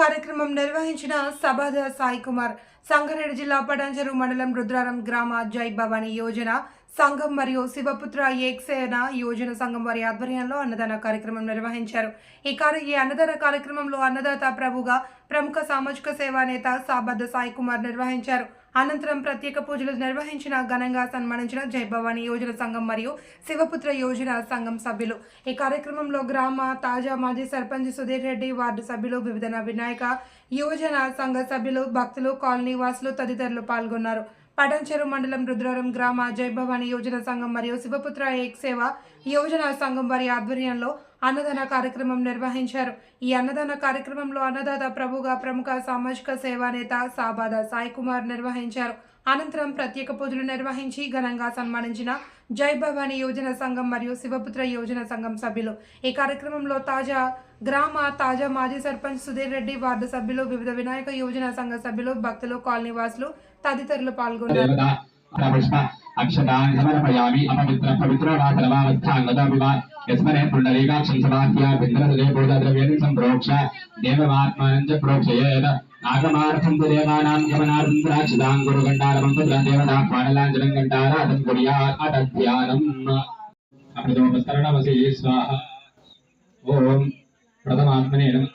కార్యక్రమం నిర్వహించిన సభాద సాయి కుమార్ సంగారెడ్డి జిల్లా పడంజరు మండలం రుద్రారం గ్రామ జై భవానీ యోజన సంఘం మరియు శివపుత్ర ఏక్సేన యోజన సంఘం వారి ఆధ్వర్యంలో అన్నదాన కార్యక్రమం నిర్వహించారు. ఈ కార్య ఈ అన్నదాన కార్యక్రమంలో అన్నదాత ప్రభుగా ప్రముఖ సామాజిక సేవా నేత సాబద్ద సాయి కుమార్ నిర్వహించారు. అనంతరం ప్రత్యేక పూజలు నిర్వహించిన ఘనంగా సన్మానించిన జయభవాని యోజన సంఘం మరియు శివపుత్ర యోజన సంఘం సభ్యులు. ఈ కార్యక్రమంలో గ్రామ తాజా మాజీ సర్పంచ్ సుధీర్ రెడ్డి వార్డు సభ్యులు వివిధ వినాయక యువజన సంఘ సభ్యులు భక్తులు కాలనీ వాసులు తదితరులు పాల్గొన్నారు. పటంచెరు మండలం రుద్రవరం గ్రామ జై భవాని యోజన సంఘం మరియు శివపుత్ర ఏక్ సేవ యోజన సంఘం వారి ఆధ్వర్యంలో అన్నదాన కార్యక్రమం నిర్వహించారు. ఈ అన్నదాన కార్యక్రమంలో అన్నదాత ప్రభుగా ప్రముఖ సామాజిక సేవా నేత సాబాద సాయి కుమార్ నిర్వహించారు. అనంతరం ప్రత్యేక పూజలు నిర్వహించి ఘనంగా సన్మానించిన జై భవానీ యోజన సంఘం మరియు శివపుత్ర యోజన సంఘం సభ్యులు. ఈ కార్యక్రమంలో తాజా గ్రామ తాజా మాజీ సర్పంచ్ సుధీర్ రెడ్డి వార్డు సభ్యులు వివిధ వినాయక యోజన సంఘ సభ్యులు భక్తులు కాలనీ వాసులు తదితరులు పాల్గొన్నారు దేవత ప్రపుష్ప అక్షతాన్ని సమర్పయామి అపవిత్ర పవిత్రో వా సర్వావస్థాంగతమివ యస్మనే పుండరీకాక్షం సమాఖ్య బిందరసదే బోధద్రవ్యం సంప్రోక్ష దేవమాత్మానం చ ప్రోక్షయేత ఆగమార్థం తు దేవానాం గమనార్థం రాక్షితాం గురుగండారమం తు దేవతాహ్వానలాంజనం గంటారాధం కుర్యాత్ అతధ్యానం అమృతోపస్తరణమసి స్వాహ ఓం ప్రథమాత్మనే నమః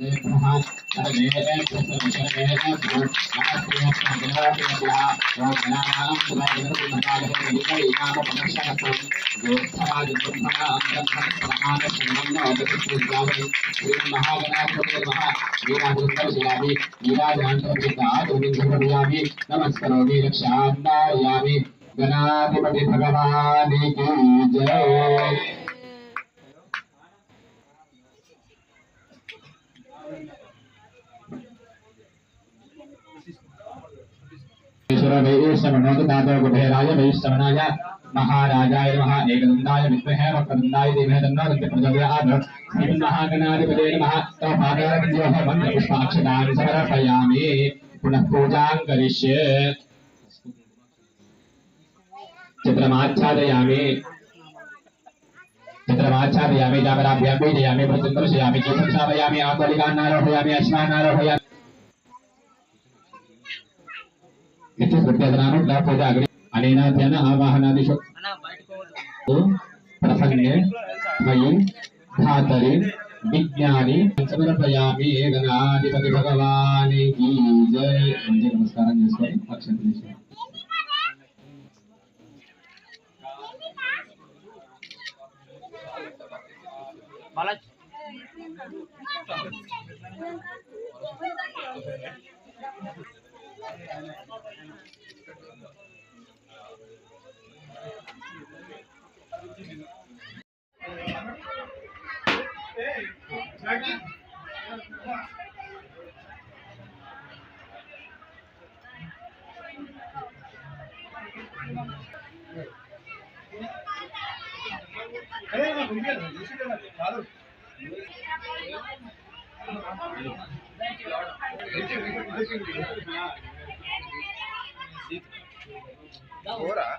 एक भगवान की जय ईश्वरभैरसमनोदातोकुबेराय महाराजाय नमः। एकदन्ताय विद्महे वक्रदन्ताय चित्रमाच्छादयामि। चित्रमाच्छादयामि जागराभ्यां पीडयामि प्रचन्द्रशयामि चेतंसावयामि आत्मलिकान् आरोहयामि ಹೆಚ್ಚು ಬಿಟ್ಟಿದ್ದಾನು ಲಾಭದ ಆಗಲಿ ಅನೇನ ಧ್ಯಾನ ಆವಾಹನಾದಿಶು ಪ್ರಸಂಗೇ ಮಯಿ ಧಾತರಿ విజ్ఞాని సమర్పయామి గణాధిపతి భగవానికి జయ నమస్కారం చేసుకొని పక్షం Ahora.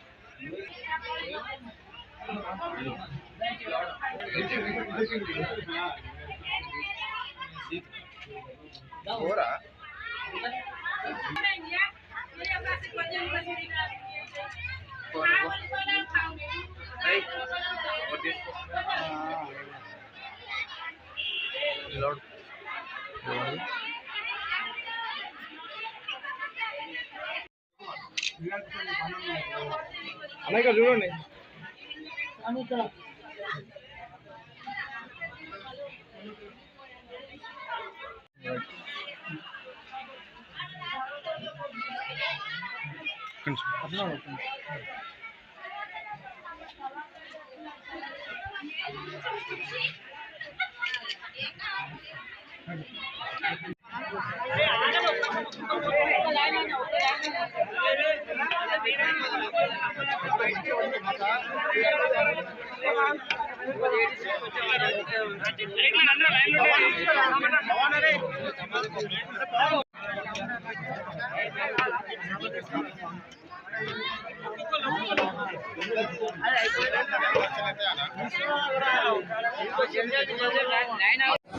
అక్షంత తీసుకోండి అన్నయ్య చూడండి আপনার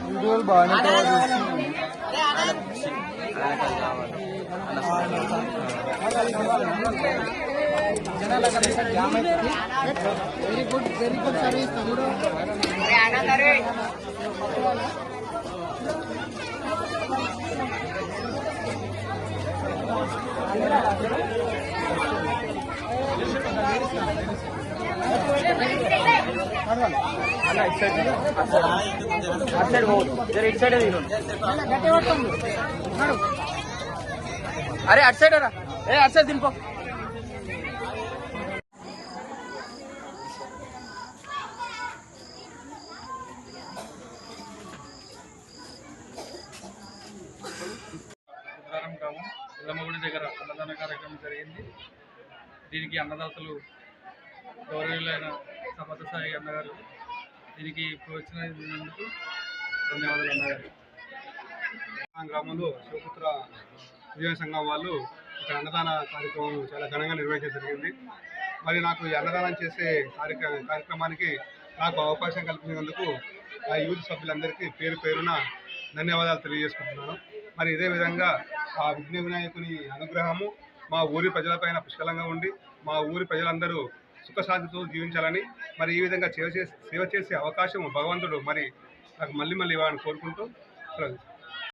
వీడియోలు బాగానే కవర్ చేస్తుంది very good very good service తమ్ముడు అరే అట్ సైడ్ రా. ఏ అట్ సైడ్ దింపో. పెద్దమ్మగుడి దగ్గర అన్నదాన కార్యక్రమం జరిగింది. దీనికి అన్నదాతలు గౌరవులైన సమర్థ సాయి అన్నగారు దీనికి ప్రోత్సహించినందుకు ధన్యవాదాలు అన్నగారు. మా గ్రామంలో శివపుత్ర విజయ సంఘం వాళ్ళు ఇక్కడ అన్నదాన కార్యక్రమం చాలా ఘనంగా నిర్వహించడం జరిగింది. మరి నాకు ఈ అన్నదానం చేసే కార్యక్రమ కార్యక్రమానికి నాకు అవకాశం కల్పించినందుకు ఆ యూత్ సభ్యులందరికీ పేరు పేరున ధన్యవాదాలు తెలియజేసుకుంటున్నాను. మరి ఇదే విధంగా ఆ విఘ్న వినాయకుని అనుగ్రహము మా ఊరి ప్రజలపైన పుష్కలంగా ఉండి మా ఊరి ప్రజలందరూ సుఖశాంతితో జీవించాలని మరి ఈ విధంగా సేవ చేసే సేవ చేసే అవకాశం భగవంతుడు మరి నాకు మళ్ళీ మళ్ళీ ఇవ్వాలని కోరుకుంటూ